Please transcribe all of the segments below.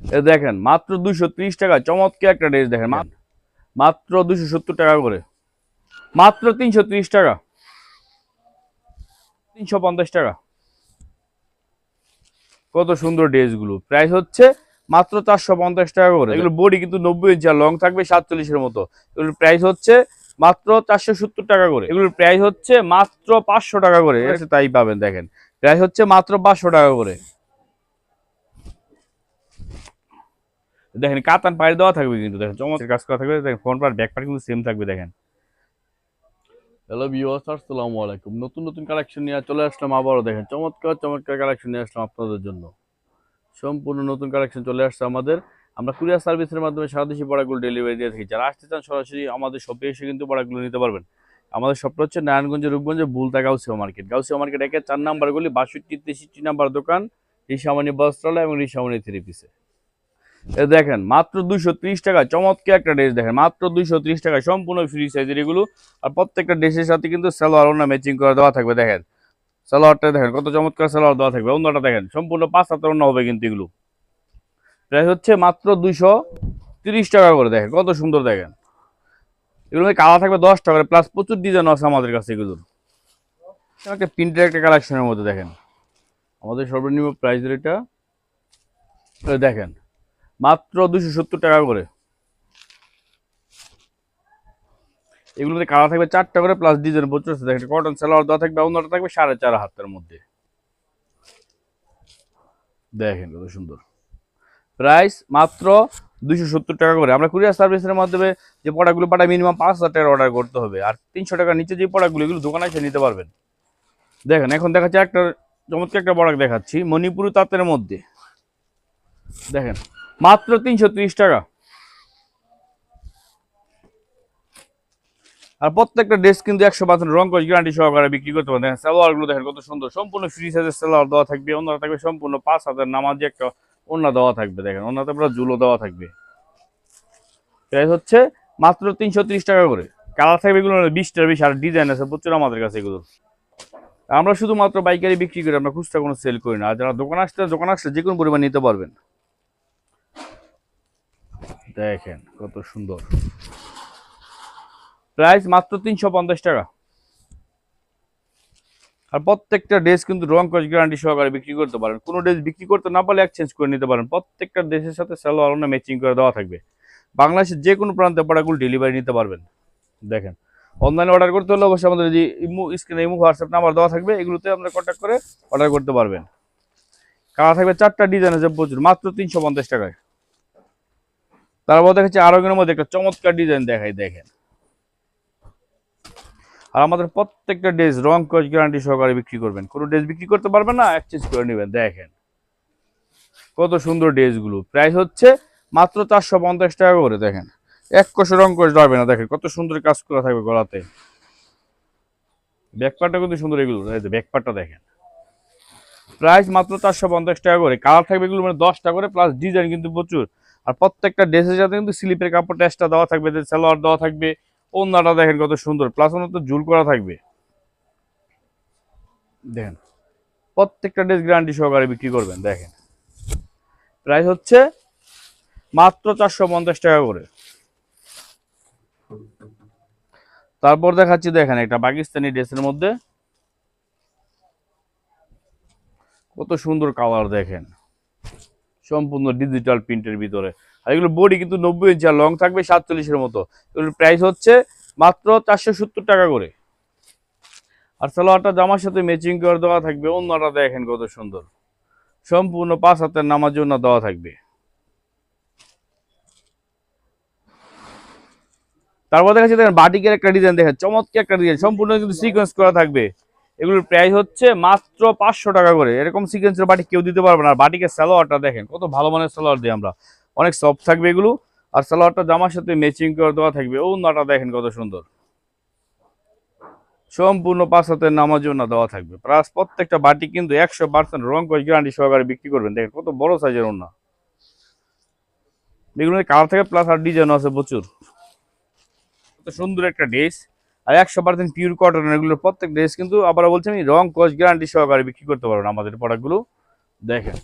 দেখেন, মাত্র দুইশো ত্রিশ টাকা। চমৎকার একটা ড্রেস দেখেন। মাত্র সত্তর টাকা করে। মাত্র তিনশো ত্রিশ টাকা। তিনশো পঞ্চাশ টাকা। কত সুন্দর ড্রেসগুলো প্রাইস হচ্ছে মাত্র চারশো পঞ্চাশ টাকা করে। এগুলো বডি কিন্তু নব্বই ইঞ্চি লং থাকবে সাতচল্লিশের মতো। এগুলোর প্রাইস হচ্ছে মাত্র চারশো সত্তর টাকা করে। এগুলোর প্রাইস হচ্ছে মাত্র পাঁচশো টাকা করে। তাই পাবেন, দেখেন। প্রাইস হচ্ছে মাত্র পাঁচশো টাকা করে। দেখেন কাতান পায়ের দেওয়া থাকবে কিন্তু, দেখেন চমৎকার কাজ করা থাকবে, দেখেন ফ্রন্ট পার ব্যাক পার কিন্তু সেম থাকবে, দেখেন। হ্যালো ভিউয়ার্স আসসালামু আলাইকুম। নতুন নতুন কালেকশন নিয়ে চলে আসলাম আবারও, দেখেন চমৎকার চমৎকার কালেকশন নিয়ে আসলাম আপনাদের জন্য। সম্পূর্ণ নতুন কালেকশন চলে আসছে আমাদের। আমরা কুরিয়ার সার্ভিসের মাধ্যমে সারা দেশে প্রোডাক্টগুলো ডেলিভারি দিয়ে থাকি। যারা আসতে চান সরাসরি আমাদের শপে এসে কিন্তু প্রোডাক্টগুলো নিতে পারবেন। আমাদের শপটা হচ্ছে নারায়ণগঞ্জ রূপগঞ্জে বুলতা গাউসিয়া মার্কেট গাউসিয়া মার্কেট একে চার নাম্বারগুলি বাষট্টি, তেষট্টি নাম্বার দোকান, ঋষামণি বস্ত্রালয় এবং ঋষামণি থ্রি পিসে দেখেন, মাত্র দুইশো ত্রিশ টাকা চমৎকার একটা ড্রেস দেখেন, মাত্র দুইশো ত্রিশ টাকা সম্পূর্ণ ফ্রি সাইজের এগুলো। আর প্রত্যেকটা ড্রেসের সাথে কিন্তু সালোয়ার ওনা ম্যাচিং করে দেওয়া থাকবে, দেখেন। সালোয়ারটা দেখেন, কত চমৎকার সালোয়ার দেওয়া থাকবে অন্যটা দেখেন, সম্পূর্ণ পাঁচ হাতের অন্য হবে কিন্তু এগুলো। প্রাইস হচ্ছে মাত্র দুইশো টাকা করে, দেখেন, কত সুন্দর দেখেন। এগুলো কালার থাকবে দশ টাকা প্লাস প্রচুর ডিজাইন আছে আমাদের কাছে এগুলোর। একটা প্রিন্টের একটা কালেকশনের মধ্যে দেখেন। আমাদের সর্বনিম্ন প্রাইস রেটটা দেখেন। মাত্র দুশো সত্তর টাকা করে। এগুলোতে কালার থাকবে চারটা করে প্লাস ডিজাইন প্রচুর দেখেন কটন সালোয়ার দেওয়া থাকবে অন্যটা থাকবে সাড়ে চার হাতের মধ্যে। দেখেন কত সুন্দর। প্রাইস মাত্র দুইশো সত্তর টাকা করে। আমরা কুরিয়ার সার্ভিসের মাধ্যমে যে প্রোডাক্টগুলো পাঠাই মিনিমাম পাঁচ হাজার টাকার অর্ডার করতে হবে। আর তিনশো টাকার নিচে যে প্রোডাক্টগুলো এগুলো দোকানে এসে নিতে পারবেন। দেখেন, এখন দেখাচ্ছি একটা চমৎকার একটা প্রোডাক্ট দেখাচ্ছি, মণিপুরি তাঁতের মধ্যে। দেখেন মাত্র তিনশো ত্রিশ টাকা। আর প্রত্যেকটা ড্রেস কিন্তু একশো পার্সেন্ট রং কস গ্যারান্টি সহকারে বিক্রি করতে পারেন সালোয়ারগুলো দেখেন কত সুন্দর। সম্পূর্ণ ফ্রি সাইজের সালোয়ার দেওয়া থাকবে অন্যরা থাকবে সম্পূর্ণ পাঁচ হাজার নামাজি একটা অন্য দেওয়া থাকবে, দেখেন। অন্যতে পুরো জুলো দেওয়া থাকবে। প্রাইস হচ্ছে মাত্র তিনশো ত্রিশ টাকা করে। কালার থাকবে এগুলো বিশটার বেশি আর ডিজাইন আছে প্রচুর আমাদের কাছে এগুলো। আমরা শুধুমাত্র বাইকারি বিক্রি করি, আমরা খুচরা কোনো সেল করি না। আর যারা দোকান আসতে, দোকান আসলে যে কোনো পরিমাণ নিতে পারবেন। দেখেন কত সুন্দর। প্রাইস মাত্র তিনশো পঞ্চাশ টাকা। আর প্রত্যেকটা ড্রেস কিন্তু রং কস গ্যারান্টি সহকারে বিক্রি করতে পারেন। কোনো ড্রেস বিক্রি করতে না পারলে এক্সচেঞ্জ করে নিতে পারেন। প্রত্যেকটা ড্রেসের সাথে সালোয়ার ওনা ম্যাচিং করে দেওয়া থাকবে। বাংলাদেশের যে কোনো প্রান্তে প্রোডাক্টগুলো ডেলিভারি নিতে পারবেন। দেখেন অনলাইনে অর্ডার করতে হলে অবশ্যই আমাদের যে ইমো স্ক্রিনে ইমো হোয়াটসঅ্যাপ নাম্বার দেওয়া থাকবে। এগুলোতে আপনারা কন্ট্যাক্ট করে অর্ডার করতে পারবেন। কারা থাকবে চারটা ডিজাইন আছে প্রচুর, মাত্র তিনশো পঞ্চাশ টাকায়। তারপর দেখাচ্ছি আরোগ্যের মধ্যে একটা চমৎকার ডিজাইন দেখাই, দেখেন। আর আমাদের প্রত্যেকটা ড্রেস রং কস গ্যারান্টি সহকারে বিক্রি করবেন। কোনো ড্রেস বিক্রি করতে পারবেন না এক্সচেঞ্জ করে নেবেন, দেখেন। কত সুন্দর ড্রেসগুলো প্রাইস হচ্ছে মাত্র চারশো পঞ্চাশ টাকা করে, দেখেন। এক কোষে রং কোষ যাবে না, দেখেন। কত সুন্দর কাজ করা থাকবে গলাতে। ব্যাকপারটা কিন্তু সুন্দর এগুলো ব্যাকপারটা দেখেন। প্রাইস মাত্র চারশো পঞ্চাশ টাকা করে। কালার থাকবে এগুলো মানে দশটা করে প্লাস ডিজাইন কিন্তু প্রচুর। আর প্রত্যেকটা ড্রেসের সাথে কিন্তু স্লিপের কাপড় টেস্টটা দেওয়া থাকবে সালোয়ার দেওয়া থাকবে ওন্নাটা দেখেন কত সুন্দর প্লাস ওনার তো জুল করা থাকবে। দেখেন, প্রত্যেকটা ড্রেস গ্যারান্টি সহকারে বিক্রি করবেন, দেখেন। প্রাইস হচ্ছে মাত্র চারশো পঞ্চাশ টাকা করে। তারপর দেখাচ্ছি, দেখেন একটা পাকিস্তানি ড্রেসের মধ্যে। কত সুন্দর কালার দেখেন। সম্পূর্ণ ডিজিটাল প্রিন্টের ভিতরে। আর এগুলো বডি কিন্তু নব্বই ইঞ্চি আর লং থাকবে সাতচল্লিশের মতো। এগুলোর প্রাইস হচ্ছে মাত্র চারশো সত্তর টাকা করে। আর সালোয়ারটা জামার সাথে ম্যাচিং করে দেওয়া থাকবে অন্যটা দেখেন কত সুন্দর। সম্পূর্ণ পাঁচ হাতের নামার জন্য দেওয়া থাকবে। তারপর দেখা যাচ্ছে দেখেন বাটিকের একটা ডিজাইন দেখেন, চমৎকার একটা ডিজাইন সম্পূর্ণ কিন্তু সিকোয়েন্স করা থাকবে। এগুলোর প্রাইস হচ্ছে মাত্র পাঁচশো টাকা করে। এরকম সিকোয়েন্সের বাটি কেউ দিতে পারবে না। আর বাটিকের সালোয়ারটা দেখেন, কত ভালো মানের সালোয়ার দিই আমরা। অনেক সফট থাকবে এগুলো, আর সালোয়ারটা জামার সাথে ম্যাচিং করে দেওয়া থাকবে। ও নাটা দেখেন কত সুন্দর। সম্পূর্ণ পাঁচ হাতের নামার জন্য দেওয়া থাকবে। প্লাস প্রত্যেকটা বাটি কিন্তু একশো পার্সেন্ট রং করে গ্যারান্টি সহকারে বিক্রি করবেন। দেখেন কত বড় সাইজের ওনা এগুলো কালার থেকে প্লাস আর ডিজাইন আছে প্রচুর। সুন্দর একটা ড্রেস আর একশো পার্সেন্ট পিওর কটন এগুলোর প্রত্যেক ড্রেস কিন্তু আবার বলছি আমি রং কস গ্যারান্টি সহকারে বিক্রি করতে পারবেন আমাদের প্রোডাক্টগুলো দেখেন।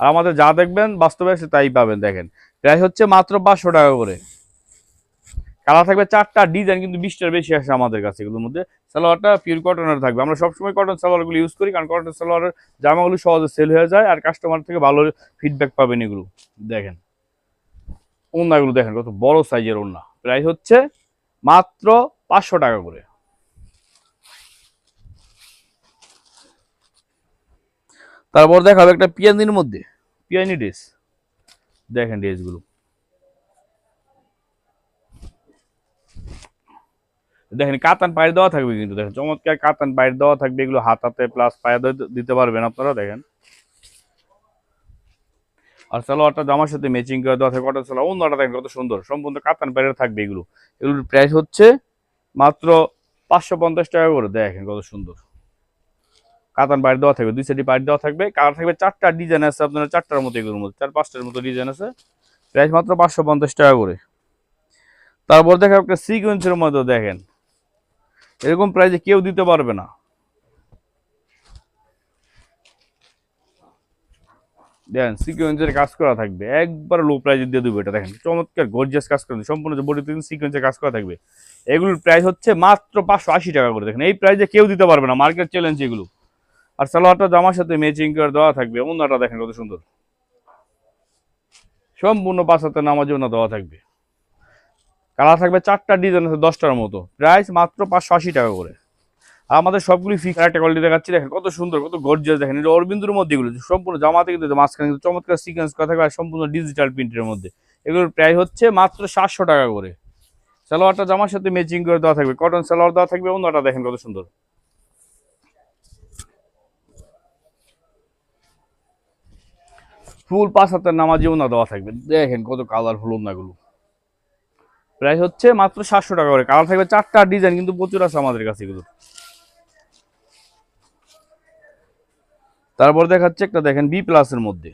আর আমাদের যা দেখবেন বাস্তবে সে তাই পাবেন, দেখেন। প্রাইস হচ্ছে মাত্র পাঁচশো টাকা করে। কালার থাকবে চারটা ডিজাইন কিন্তু বিশটার বেশি আসে আমাদের কাছে এগুলোর মধ্যে। সালোয়ারটা পিওর কটনের থাকবে। আমরা সবসময় কটন সালোয়ারগুলো ইউজ করি, কারণ কটন সালোয়ারের জামাগুলো সহজে সেল হয়ে যায় আর কাস্টমার থেকে ভালো ফিডব্যাক পাবেন এগুলো। দেখেন। ওন্নাগুলো দেখেন কত বড় সাইজের ওন্না প্রাইস হচ্ছে মাত্র পাঁচশো টাকা করে। তারপর দেখাবো একটা পিয়ানির মধ্যে। পিয়ানি ড্রেস। দেখেন ড্রেসগুলো। দেখেন, কাতান পায়ের দেওয়া থাকবে কিন্তু, দেখেন, চমৎকার কাতান পায়ের দেওয়া থাকবে, এগুলো হাতাতে প্লাস পায়ে দিতে পারবেন আপনারা, দেখেন। আর সালোয়ারটা জামার সাথে ম্যাচিং করে দেওয়া থাকে কটন সালোয়ার অন্যটা দেখেন কত সুন্দর। সম্পূর্ণ কাতান পায়ের থাকবে এগুলো। এগুলোর প্রাইস হচ্ছে মাত্র পাঁচশো পঞ্চাশ টাকা করে। দেখেন কত সুন্দর। কাতান পায়ের দেওয়া থাকবে, দুই সাইডে পায়ের দেওয়া থাকবে। কালার থাকবে চারটা ডিজাইন আছে আপনার, চারটার মতো এগুলোর মধ্যে, চার পাঁচটার মতো ডিজাইন আছে। প্রাইস মাত্র পাঁচশো পঞ্চাশ টাকা করে। তারপর দেখা একটা সিকোয়েন্সের মধ্যে দেখেন। এরকম প্রাইজে কেউ দিতে পারবে না। দেখেন সিকোয়েন্সের কাজ করা থাকবে। একবার লো প্রাইজে দিয়ে দেবো এটা, দেখেন। চমৎকার গর্জিয়াস কাজ করা সম্পূর্ণ যে বডিতে সিকোয়েন্সের কাজ করা থাকবে। এগুলোর প্রাইস হচ্ছে মাত্র পাঁচশো আশি টাকা করে। দেখেন, এই প্রাইজে কেউ দিতে পারবে না মার্কেট চ্যালেঞ্জ এগুলো। আর সালোয়ারটা জামার সাথে ম্যাচিং করে দেওয়া থাকবে। অন্যটা দেখেন কত সুন্দর। সম্পূর্ণ পাঁচ হাতে নামাজও না দেওয়া থাকবে। কালার থাকবে চারটা ডিজাইন আছে, দশটার মতো। প্রাইস মাত্র পাঁচশো আশি টাকা করে। আমাদের সবগুলি ফিক্স একটা কোয়ালিটি দেখাচ্ছি। দেখেন কত সুন্দর, কত গর্জিয়াস দেখেন এটা অরবিন্দুর মধ্যে এগুলো সম্পূর্ণ জামাতে কিন্তু মাঝখানে কিন্তু চমৎকার সিকোয়েন্স থাকবে সম্পূর্ণ ডিজিটাল প্রিন্টের মধ্যে। এগুলোর প্রায় হচ্ছে মাত্র সাতশো টাকা করে। সালোয়ারটা জামার সাথে ম্যাচিং করে দেওয়া থাকবে। কটন সালোয়ার দেওয়া থাকবে অন্যটা দেখেন কত সুন্দর। ফুল পাঁচ হাতের নামাজেও না দেওয়া থাকবে। দেখেন কত কালারফুল ওনাগুলো প্রায় হচ্ছে মাত্র সাতশো টাকা করে। কালার থাকবে চারটা ডিজাইন কিন্তু প্রচুর আছে আমাদের কাছে এগুলো তারপর দেখাচ্ছে একটা, দেখেন বি প্লাসের মধ্যে।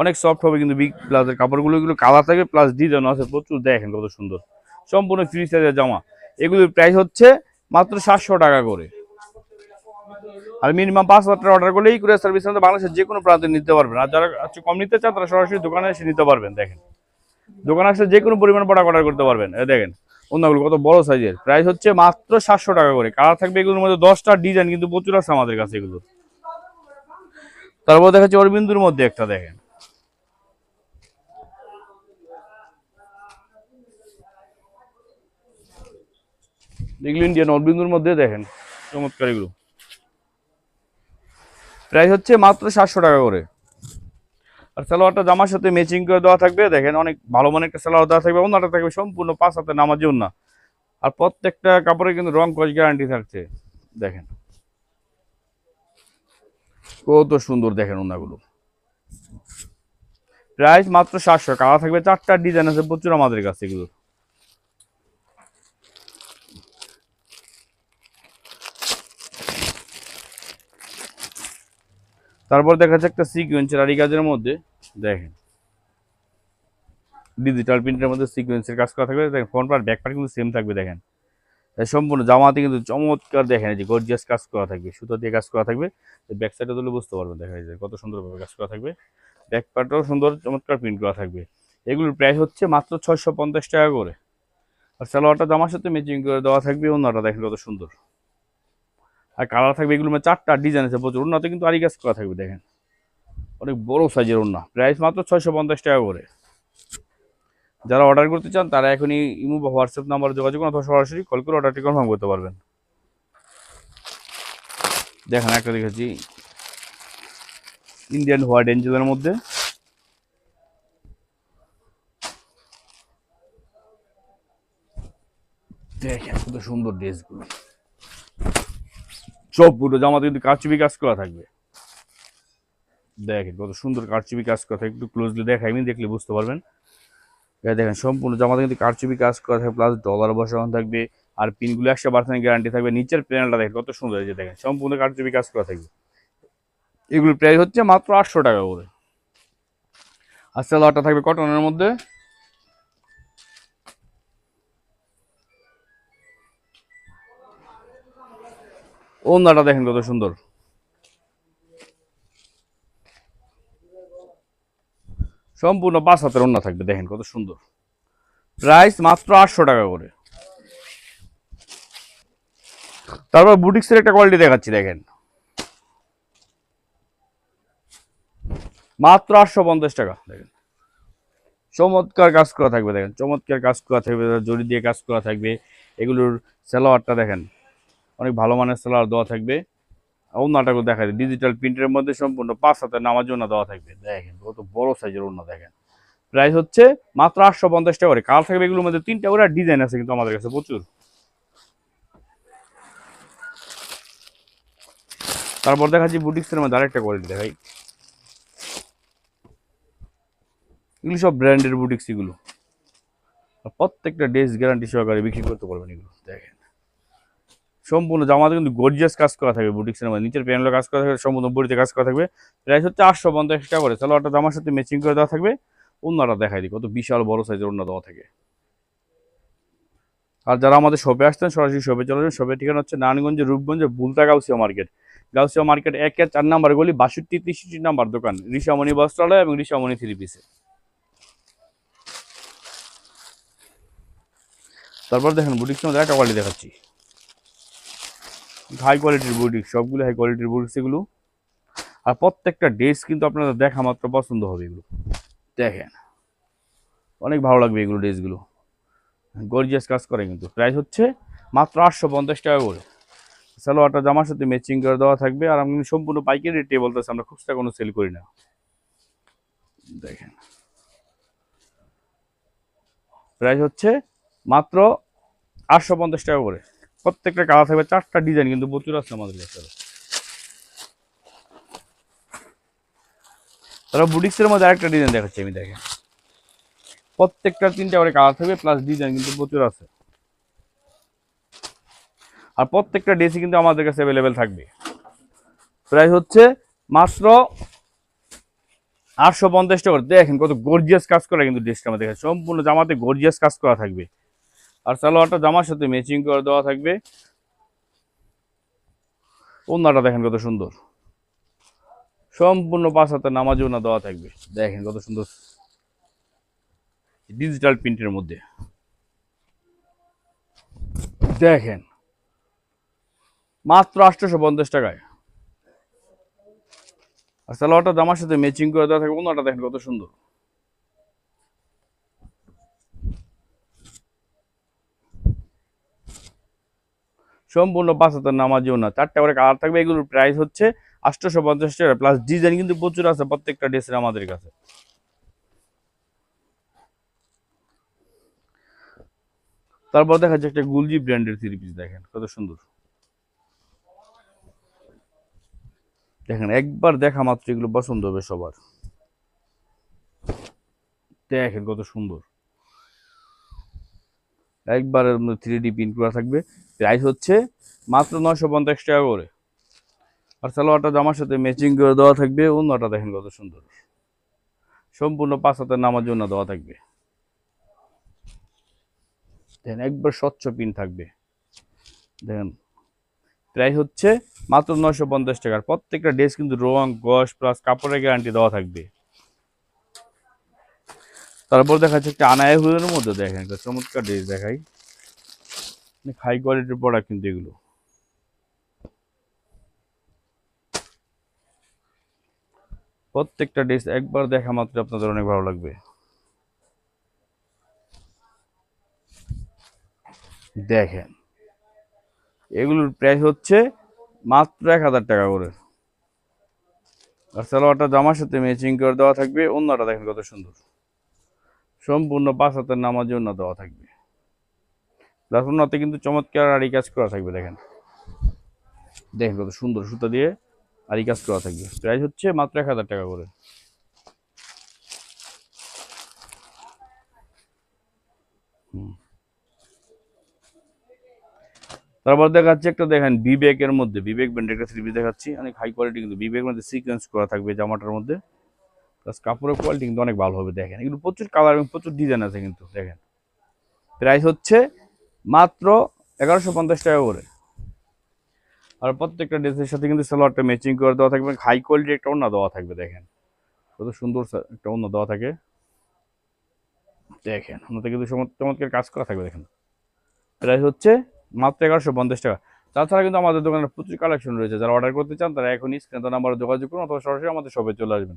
অনেক সফট হবে কিন্তু বি প্লাসের কাপড়গুলো, এগুলো কালার থাকবে প্লাস ডিজাইন আছে, প্রচুর দেখেন কত সুন্দর। সম্পূর্ণ ফ্রি সাইজের জামা। এগুলোর প্রাইস হচ্ছে মাত্র সাতশো টাকা করে। আর মিনিমাম পাঁচ হাজার টাকা অর্ডার করলে এই কুরিয়ার সার্ভিস আমাদের বাংলাদেশের যে কোনো প্রান্তে নিতে পারবেন। আর যারা হচ্ছে কম নিতে চান, তারা সরাসরি দোকানে এসে নিতে পারবেন, দেখেন। দোকানে আসলে যে কোনো পরিমাণ প্রোডাক্ট অর্ডার করতে পারবেন। দেখেন অন্যগুলো কত বড় সাইজের? প্রাইস হচ্ছে মাত্র সাতশো টাকা করে। কালার থাকবে এগুলোর মধ্যে দশটা ডিজাইন, কিন্তু প্রচুর আছে আমাদের কাছে এগুলো। তারপর দেখাচ্ছে অরবিন্দুর মধ্যে একটা, দেখেন। ইন্ডিয়ান অরবিন্দুর মধ্যে দেখেন, চমৎকার এগুলো। প্রাইস হচ্ছে মাত্র সাতশো টাকা করে। আর সালোয়ারটা জামার সাথে ম্যাচিং করে দেওয়া থাকবে। দেখেন অনেক ভালো মানের একটা সালোয়ার দেওয়া থাকবে অন্যটা থাকবে সম্পূর্ণ পাঁচ হাতে নামার জন্য আর প্রত্যেকটা কাপড়ে কিন্তু রং কচ গ্যারান্টি থাকছে। দেখেন। কত সুন্দর দেখেন ওনাগুলো প্রাইস মাত্র সাতশো। কালা থাকবে চারটা ডিজাইন আছে প্রচুর আমাদের কাছে এগুলো। তারপর দেখা যাচ্ছে একটা সিকুয়েন্সের আরি কাজের মধ্যে, দেখেন। ডিজিটাল প্রিন্টের মধ্যে সিকুয়েন্সের কাজ করা থাকবে, দেখেন ফ্রন্ট পার্ট ব্যাক পার্ট কিন্তু সেম থাকবে, দেখেন। সম্পূর্ণ জামাতে কিন্তু চমৎকার, দেখেন যে গর্জিয়াস কাজ করা থাকবে, সুতো দিয়ে কাজ করা থাকবে। ব্যাক সাইডে তুলে বুঝতে পারবেন, দেখা যায় কত সুন্দরভাবে কাজ করা থাকবে। ব্যাক পার্টও সুন্দর, চমৎকার প্রিন্ট করা থাকবে। এগুলোর প্রাইস হচ্ছে মাত্র ছয়শো পঞ্চাশ টাকা করে। আর সালোয়ারটা জামার সাথে ম্যাচিং করে দেওয়া থাকবে অন্যটা দেখেন কত সুন্দর। আর কালার থাকবে এগুলো মধ্যে চারটা ডিজাইন আছে প্রচুর। ওনাতে কিন্তু আরি কাজ করা থাকবে, দেখেন। অনেক বড় সাইজের ওনা প্রাইস মাত্র ছয়শো পঞ্চাশ টাকা করে। যারা অর্ডার করতে চান, তারা এখনই ইমো বা হোয়াটসঅ্যাপ নাম্বার যোগাযোগ করুন, অথবা সরাসরি কল করে অর্ডারটি কনফার্ম করতে পারবেন। দেখেন একটা দেখেছি ইন্ডিয়ান হোয়াইট এঞ্জেলের মধ্যে। দেখেন কত সুন্দর ড্রেসগুলো সবগুলো জামাতে কিন্তু কারচুপি কাজ করা থাকবে। দেখেন কত সুন্দর কারচুপি কাজ করা থাকে, একটু ক্লোজলি দেখাই, আমি দেখলে বুঝতে পারবেন। দেখেন, সম্পূর্ণ জামাতে কিন্তু কারচুপি কাজ করা থাকবে প্লাস ডলার বসানো থাকবে, আর পিনগুলো একশো পার্সেন্ট গ্যারান্টি থাকবে। নিচের প্যানেলটা দেখেন, কত সুন্দর যে দেখেন, সম্পূর্ণ কারচুপি কাজ করা থাকবে। এগুলোর প্রাইস হচ্ছে মাত্র আটশো টাকা করে। আর সালোয়ারটা থাকবে কটনের মধ্যে। ওনাটা দেখেন কত সুন্দর। সম্পূর্ণ পাঁচ হাতের ওন্না থাকবে, দেখেন কত সুন্দর। প্রাইস মাত্র আটশো টাকা করে। তারপর বুটিক্সের একটা কোয়ালিটি দেখাচ্ছি, দেখেন। মাত্র আটশো পঞ্চাশ টাকা, দেখেন। চমৎকার কাজ করা থাকবে, দেখেন। চমৎকার কাজ করা থাকবে, জড়ি দিয়ে কাজ করা থাকবে। এগুলোর সেলোয়ারটা দেখেন। অনেক ভালো মানের সেলোয়ার দেওয়া থাকবে। ওনাটাকে দেখা যায় ডিজিটাল প্রিন্টের মধ্যে সম্পূর্ণ পাঁচ হাতের নামার জন্য দেওয়া থাকবে। দেখেন, কত বড় সাইজের ওনা দেখেন। প্রাইস হচ্ছে মাত্র আটশো পঞ্চাশ টাকা করে। কাল থাকবে এগুলোর মধ্যে তিনটা করে ডিজাইন আছে কিন্তু আমাদের কাছে প্রচুর। তারপর দেখাচ্ছি বুটিক্সের মধ্যে আরেকটা কোয়ালিটি দেখাই। এগুলো সব ব্র্যান্ডের বুটিক্স এগুলো। প্রত্যেকটা ড্রেস গ্যারান্টি সহকারে বিক্রি করতে পারবেন এগুলো। দেখেন। সম্পূর্ণ জামাতে কিন্তু গর্জিয়াস কাজ করা থাকবে বুটিক্সের মধ্যে নিচের প্যানেলে কাজ করা থাকবে, সম্পূর্ণ বডিতে কাজ করা থাকবে। প্রাইস হচ্ছে আটশো পঞ্চাশ টাকা করে। সালোয়ারটা জামার সাথে ম্যাচিং করে দেওয়া থাকবে। অন্যটা দেখাই দিই, কত বিশাল বড় সাইজের অন্য দেওয়া থাকে। আর যারা আমাদের শপে আসতেন সরাসরি শপে চলে যাবেন শপের ঠিকানা হচ্ছে নারায়ণগঞ্জের রূপগঞ্জে বুলতা গাউসিয়া মার্কেট গাউসিয়া মার্কেট একের চার নাম্বার গলি, বাষট্টি তেষট্টি নাম্বার দোকান, ঋষামণি বস্ত্রালয় এবং ঋষামণি থ্রি পিসে তারপর দেখেন বুটিক্স মধ্যে একটা কোয়ালিটি দেখাচ্ছি। হাই কোয়ালিটির বুটিক্স সবগুলো হাই কোয়ালিটির বুটিক্স এগুলো। আর প্রত্যেকটা ড্রেস কিন্তু আপনাদের দেখা মাত্র পছন্দ হবে এগুলো। দেখেন, অনেক ভালো লাগবে এগুলো ড্রেসগুলো গর্জিয়াস কাজ করে কিন্তু। প্রাইস হচ্ছে মাত্র আটশো পঞ্চাশ টাকা করে। সালোয়ারটা জামার সাথে ম্যাচিং করে দেওয়া থাকবে আর আমি সম্পূর্ণ পাইকারি রেটে বলতেছি, আমরা খুচরা কোনো সেল করি না। দেখেন প্রাইস হচ্ছে মাত্র আটশো পঞ্চাশ টাকা করে। প্রত্যেকটা কালার থাকবে, চারটা ডিজাইন কিন্তু প্রচুর আছে আমাদের কাছে। তারা বুটিক্সের মধ্যে আরেকটা ডিজাইন দেখাচ্ছি আমি দেখে প্রত্যেকটা তিনটা করে কালার থাকবে প্লাস ডিজাইন কিন্তু প্রচুর আছে। আর প্রত্যেকটা ড্রেসই কিন্তু আমাদের কাছে অ্যাভেলেবেল থাকবে। প্রাইস হচ্ছে মাত্র আটশো পঞ্চাশ টাকা। দেখেন কত গর্জিয়াস কাজ করা কিন্তু ড্রেসটা আমাদের কাছে। সম্পূর্ণ জামাতে গর্জিয়াস কাজ করা থাকবে। আর সালোয়ারটা জামার সাথে ম্যাচিং করে দেওয়া থাকবে। ওনাটা দেখেন কত সুন্দর। সম্পূর্ণ পাঁচ হাতে নামাজ ওনা দেওয়া থাকবে। দেখেন কত সুন্দর ডিজিটাল প্রিন্টের মধ্যে। দেখেন। মাত্র আটশোশো পঞ্চাশ টাকায়। আর সালোয়ারটা জামার সাথে ম্যাচিং করে দেওয়া থাকবে ওনাটা দেখেন কত সুন্দর। সম্পূর্ণ পাঁচ হাজার নামাজিও না। চারটা করে কালার থাকবে, এগুলোর প্রাইস হচ্ছে আটশোশো পঞ্চাশ টাকা। প্লাস ডিজাইন কিন্তু প্রচুর আছে প্রত্যেকটা ড্রেসের আমাদের কাছে। তারপর দেখা যাচ্ছে একটা গুলজি ব্র্যান্ডের থ্রি পিস দেখেন কত সুন্দর। দেখেন, একবার দেখা মাত্র এগুলো পছন্দ হবে সবার। দেখেন কত সুন্দর। একবারের মধ্যে থ্রি ডি প্রিন্ট করা থাকবে। প্রাইস হচ্ছে মাত্র নয়শো পঞ্চাশ টাকা করে। আর সালোয়ারটা জামার সাথে ম্যাচিং করে দেওয়া থাকবে। অন্যটা দেখেন কত সুন্দর। সম্পূর্ণ পাঁচ হাতের নামার জন্য দেওয়া থাকবে। দেখেন একবার স্বচ্ছ পিন থাকবে। দেখেন প্রাইস হচ্ছে মাত্র নয়শো পঞ্চাশ টাকার প্রত্যেকটা ড্রেস কিন্তু রং গস প্লাস কাপড়ের গ্যারান্টি দেওয়া থাকবে। তারপর দেখা যাচ্ছে একটা আনায় হুলের মধ্যে দেখেন, একটা চমৎকার ড্রেস দেখাই। হাই কোয়ালিটির প্রোডাক্ট কিন্তু এগুলো। প্রত্যেকটা ড্রেস একবার দেখা মাত্র আপনাদের অনেক ভালো লাগবে। দেখেন, এগুলোর প্রাইস হচ্ছে মাত্র এক হাজার টাকা করে। আর সালোয়ারটা জামার সাথে ম্যাচিং করে দেওয়া থাকবে, অন্যটা দেখেন কত সুন্দর। সম্পূর্ণ পাঁচ হাতের নামার জন্য দেওয়া থাকবে। প্লাস কিন্তু চমৎকার আড়ি কাজ করা থাকবে, দেখেন। দেখেন কত সুন্দর সুতা দিয়ে আড়ি কাজ করা থাকবে। প্রাইস হচ্ছে মাত্র এক হাজার টাকা করে। তারপর দেখাচ্ছি একটা, দেখেন, বিবেকের মধ্যে, বিবেক ব্র্যান্ডের একটা থ্রি দেখাচ্ছি। অনেক হাই কোয়ালিটি কিন্তু বিবেকের মধ্যে সিকোয়েন্স করা থাকবে জামাটার মধ্যে। প্লাস কাপড়ের কোয়ালিটি কিন্তু অনেক ভালো হবে, দেখেন। এগুলো প্রচুর কালার এবং প্রচুর ডিজাইন আছে কিন্তু, দেখেন। প্রাইস হচ্ছে মাত্র এগারোশো পঞ্চাশ টাকা করে। আর প্রত্যেকটা ড্রেসের সাথে কিন্তু সালোয়ারটা ম্যাচিং করে দেওয়া থাকবে হাই কোয়ালিটি একটা ওড়না দেওয়া থাকবে, দেখেন। কত সুন্দর একটা ওড়না দেওয়া থাকে। দেখেন, ওনাতে কিন্তু চমৎ- চমৎকার কাজ করা থাকবে, দেখেন। প্রাইস হচ্ছে মাত্র এগারোশো পঞ্চাশ টাকা। তাছাড়া কিন্তু আমাদের দোকানে প্রচুর কালেকশন রয়েছে, যারা অর্ডার করতে চান, তারা এখন স্ক্রিনে নাম্বারে যোগাযোগ করুন, অথবা সরাসরি আমাদের শপে চলে আসবেন।